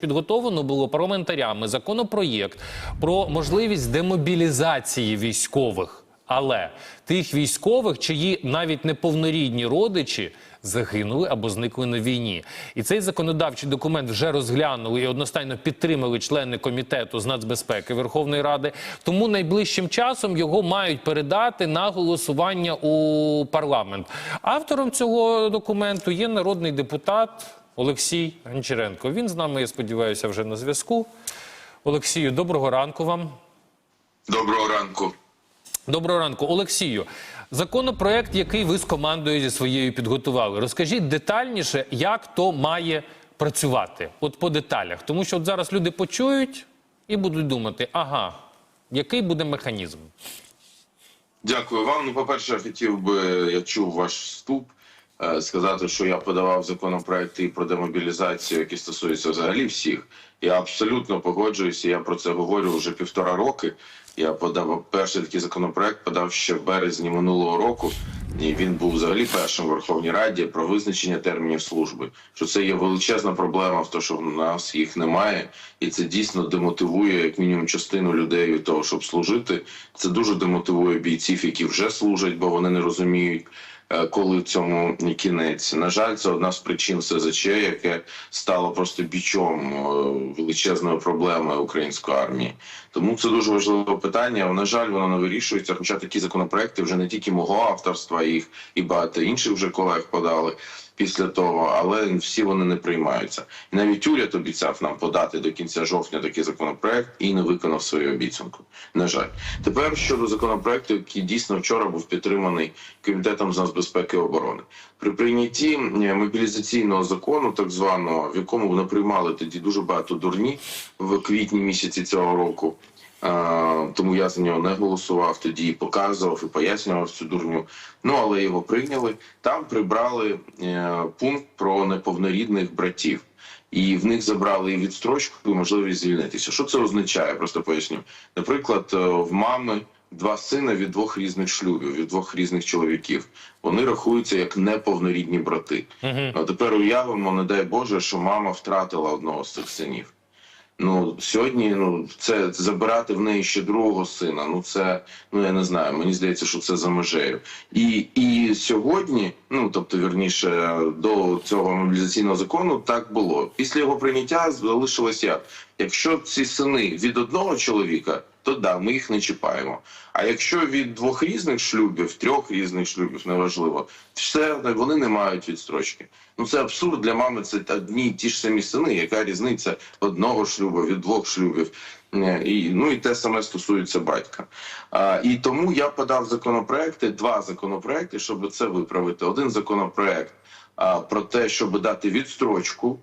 Підготовлено було парламентарями законопроєкт про можливість демобілізації військових, але тих військових, чиї навіть неповнорідні родичі загинули або зникли на війні. І цей законодавчий документ вже розглянули і одностайно підтримали члени комітету з нацбезпеки Верховної Ради. Тому найближчим часом його мають передати на голосування у парламент. Автором цього документу є народний депутат. Олексій Гончаренко. Він з нами, я сподіваюся, вже на зв'язку. Олексію, доброго ранку вам. Доброго ранку. Доброго ранку, Олексію. Законопроект, який ви з командою зі своєю підготували. Розкажіть детальніше, як то має працювати. От по деталях. Тому що от зараз люди почують і будуть думати, ага, який буде механізм. Дякую вам. Ну, по-перше, я хотів би, я чув ваш вступ, сказати, що я подавав законопроекти про демобілізацію, які стосуються взагалі всіх. Я абсолютно погоджуюся. Я про це говорю вже півтора роки. Я подав перший такий законопроект, подав ще в березні минулого року, і він був взагалі першим в Верховній Раді про визначення термінів служби. Що це є величезна проблема в тому, що в нас їх немає, і це дійсно демотивує як мінімум частину людей того, щоб служити. Це дуже демотивує бійців, які вже служать, бо вони не розуміють. Е, Коли в цьому кінець, на жаль, це одна з причин СЗЧ, яке стало просто бічом величезної проблеми української армії. Тому це дуже важливе питання. На жаль, воно не вирішується. Хоча такі законопроекти вже не тільки мого авторства, їх і багато інших вже колег подали після того, але всі вони не приймаються. І навіть уряд обіцяв нам подати до кінця жовтня такий законопроект і не виконав свою обіцянку. На жаль, тепер щодо законопроекту, який дійсно вчора був підтриманий комітетом з нацбезпеки і оборони. При прийнятті е, мобілізаційного закону, так званого, в якому не приймали тоді дуже багато дурні в квітні місяці цього року. Тому я за нього не голосував тоді, показував і пояснював цю дурню. Ну але його прийняли. Там прибрали е, пункт про неповнорідних братів. І в них забрали і відстрочку, і можливість звільнитися. Що це означає? Просто поясню. Наприклад, е, в мами два сина від двох різних шлюбів, від двох різних чоловіків. Вони рахуються як неповнорідні брати. А тепер уявимо, не дай Боже, що мама втратила одного з цих синів. Ну сьогодні ну це забирати в неї ще другого сина. Ну це ну я не знаю. Мені здається, що це за межею. І і сьогодні, ну тобто, вірніше, до цього мобілізаційного закону так було. Після його прийняття залишилось як. Якщо ці сини від одного чоловіка, то да, ми їх не чіпаємо. А якщо від двох різних шлюбів, трьох різних шлюбів, неважливо, все вони не мають відстрочки. Ну це абсурд для мами. Це одні ті ж самі сини. Яка різниця одного шлюбу від двох шлюбів? Е, І ну і те саме стосується батька. А, і тому я подав законопроекти, два законопроекти, щоб це виправити. Один законопроект а, про те, щоб дати відстрочку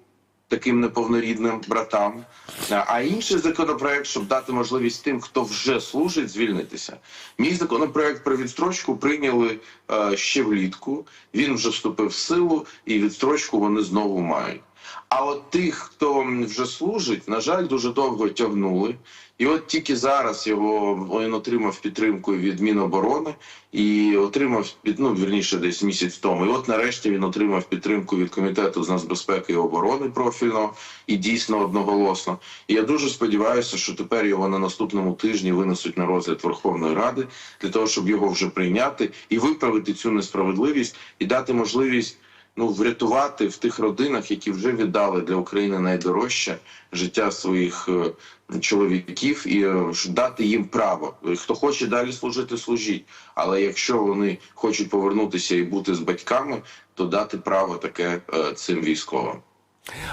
таким неповнорідним братам, А- а інший законопроект, щоб дати можливість тим, хто вже служить, звільнитися. Мій законопроект про відстрочку прийняли е, ще влітку. Він вже вступив в силу, і відстрочку вони знову мають. А от тих, хто вже служить, на жаль, дуже довго тягнули. І от тільки зараз його він отримав підтримку від Міноборони і отримав ну вірніше десь місяць тому. І от нарешті він отримав підтримку від комітету з нацбезпеки і оборони профільного і дійсно одноголосно. І я дуже сподіваюся, що тепер його на наступному тижні винесуть на розгляд Верховної Ради для того, щоб його вже прийняти і виправити цю несправедливість і дати можливість ну врятувати в тих родинах, які вже віддали для України найдорожче життя своїх е, чоловіків, і е, дати їм право. Хто хоче далі служити, служіть. Але якщо вони хочуть повернутися і бути з батьками, то дати право таке е, цим військовим.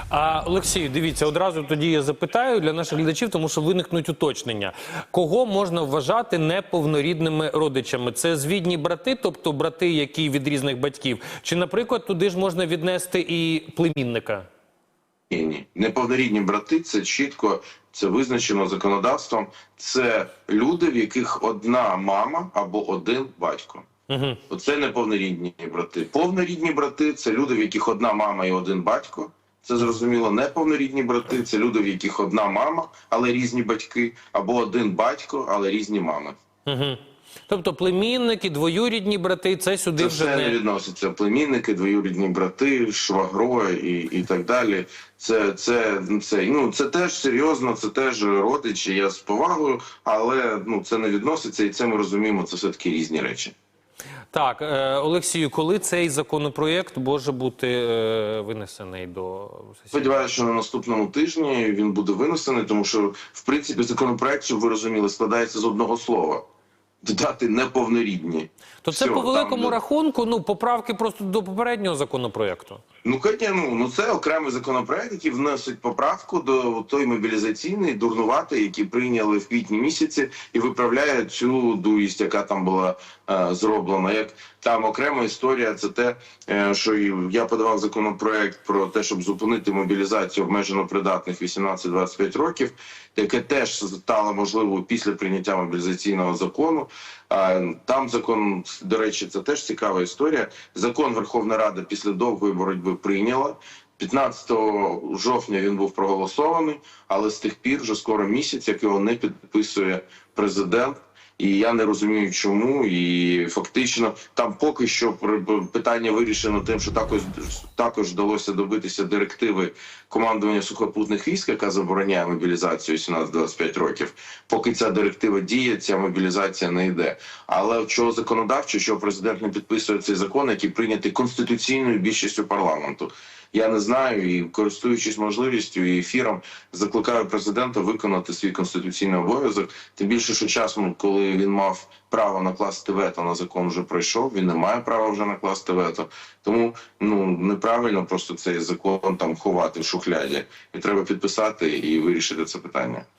А Олексію, дивіться, одразу тоді я запитаю для наших глядачів, тому що виникнуть уточнення. Кого можна вважати неповнорідними родичами? Це звідні брати, тобто брати, які від різних батьків, чи, наприклад, туди ж можна віднести і племінника? Ні, ні, неповнорідні брати це чітко це визначено законодавством. Це люди, в яких одна мама або один батько. Угу. Оце неповнорідні брати. Повнорідні брати це люди, в яких одна мама і один батько. Це зрозуміло, неповнорідні брати це люди, в яких одна мама, але різні батьки, або один батько, але різні мами. Угу. Тобто племінники, двоюрідні брати, це сюди Це вже все не відноситься. Племінники, двоюрідні брати, швагро і, і так далі. Це, це, це, ну, це теж серйозно, це теж родичі. Я з повагою, але ну, це не відноситься, і це ми розуміємо. Це все таки різні речі. Так. Е, Олексію, коли цей законопроєкт може бути е, винесений до? Сподіваюся, що на наступному тижні він буде винесений, тому що в принципі законопроект, щоб ви розуміли, складається з одного слова: додати неповнорідні. То це Всього, по великому там, рахунку, ну поправки просто до попереднього законопроєкту. Ну, Катя, ну, це окремий законопроект, який вносить поправку до той мобілізаційної дурнувати, які прийняли в квітні місяці, і виправляє цю дуїсть, яка там була е, зроблена. Як там окрема історія, це те, е, що я подавав законопроект про те, щоб зупинити мобілізацію обмежено придатних 18-25 років, яке теж стало можливо після прийняття мобілізаційного закону. А, Там закон, до речі, це теж цікава історія. Закон Верховна Рада після довгої боротьби прийняла. 15 жовтня він був проголосований, але з тих пір вже скоро місяць, як його не підписує президент. І я не розумію, чому. І фактично там поки що питання вирішено тим, що також також вдалося добитися директиви командування сухопутних військ, яка забороняє мобілізацію 18-25 років. Поки ця директива діє, ця мобілізація не йде. Але чого законодавчо, що президент не підписує цей закон, який прийнятий конституційною більшістю парламенту. Я не знаю і користуючись можливістю і ефіром, закликаю президента виконати свій конституційний обов'язок. Тим більше, що часом, коли він мав право накласти вето на закон, вже пройшов. Він не має права вже накласти вето. Тому ну неправильно просто цей закон там ховати в шухляді, і треба підписати і вирішити це питання.